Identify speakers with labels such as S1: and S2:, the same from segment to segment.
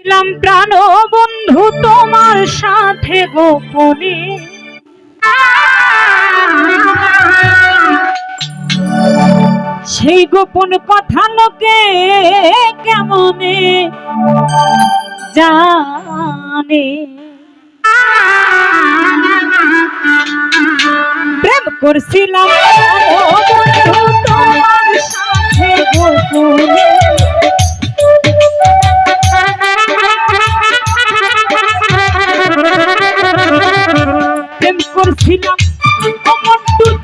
S1: ছিলাম প্রাণ বন্ধু তোমার সাথে গোপনে। সেই গোপন কথা লোকে কেমনে জানে? প্রেম করছিলাম তোমার সাথে গোপনে।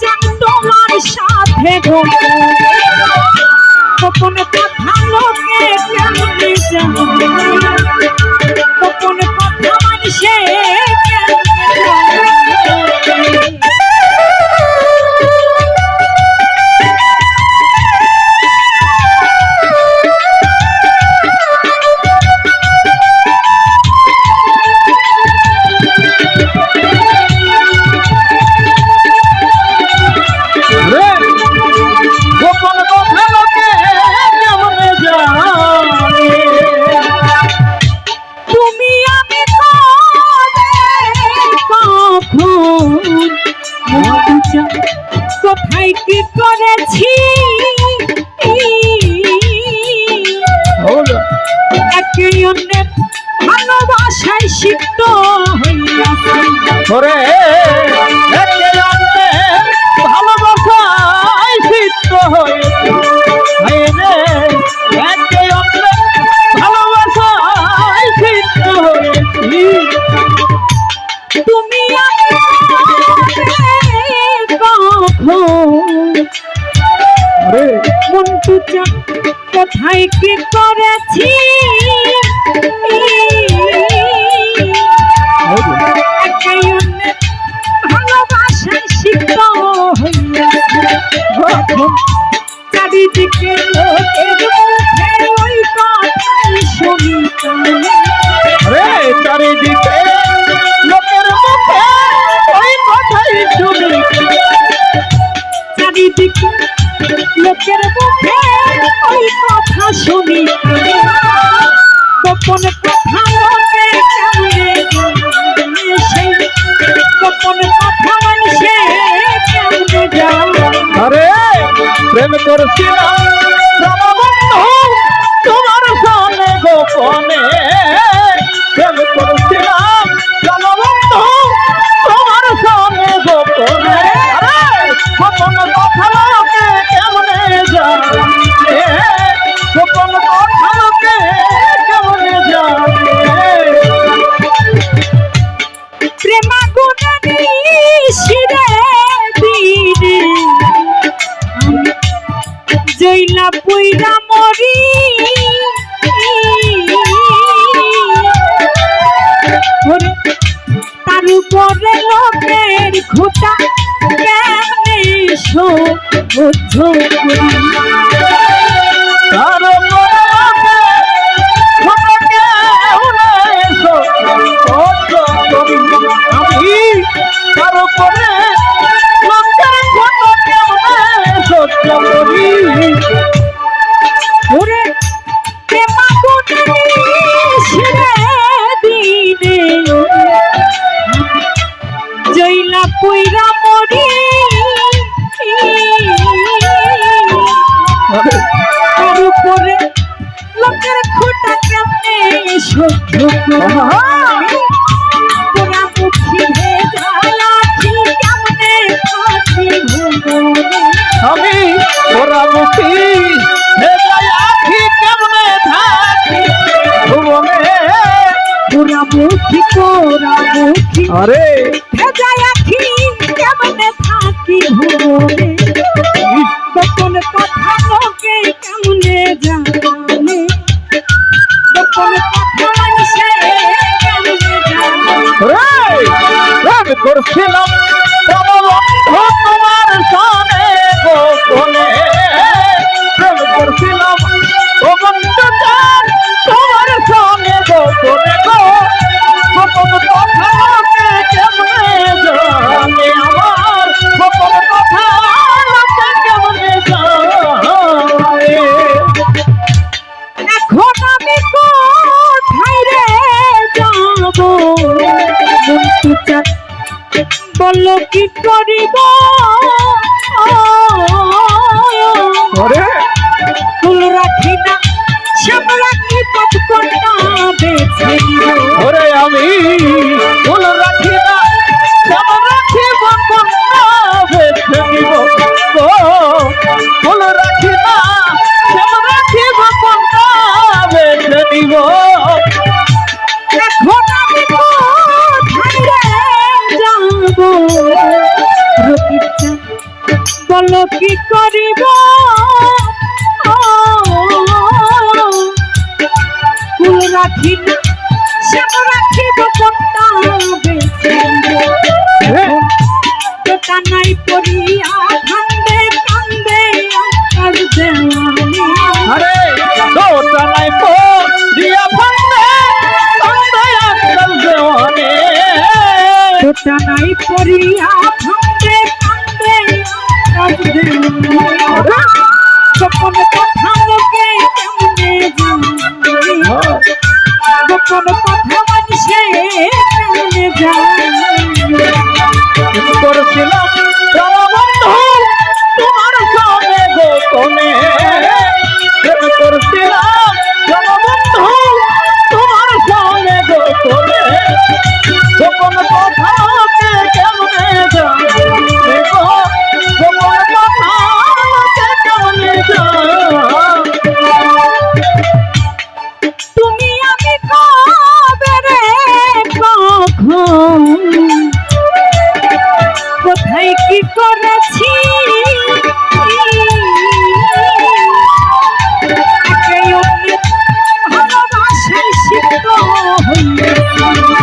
S1: চান তোমার সাথে গোপনে কোথায় কি করেছি?
S2: ওলা
S1: একে অন্যের ভালোবাসায় সিদ্ধ হইয়াছে।
S2: একে ভালোবাসায় সিদ্ধ হয়েছে
S1: চান কোথায় কি করেছি? ভালোবাসায় সিদ্ধ চারিদিকে লোকের কথা শুনি কানে। গোপন কথা গোপন কথা মানুষে কেমনে জানে?
S2: আরে
S1: জৈলা পুইরা মরি। তার উপরে লোকের খোটা কেমনে সহ্য 心理问题 মুখি ভেজায়
S2: আখি কেমনে থাকি ভুবনে
S1: তোরা মুখি তোরা মুখি
S2: আরে
S1: ভেজায় আছি কেমনে থাকি ভুবনে গোপন কথা লোকে কেমনে জানে গোপন কথা মানুষে কেমনে জানে
S2: রে প্রেম করছিলাম প্রেমবন্ধু তোমার সামনে
S1: আমি কোথায় রে যাব কি করিব? বলো কি করিব ফুল রাখিল শ্যামল করিয়া কথা লোকে কেমনে গোপন কথা মানুষে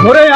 S1: Orayı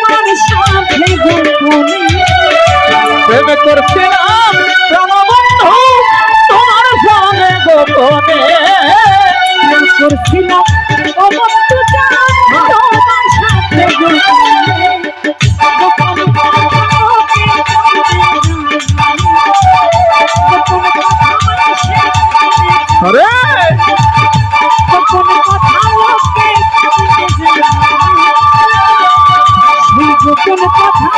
S1: আরে কথা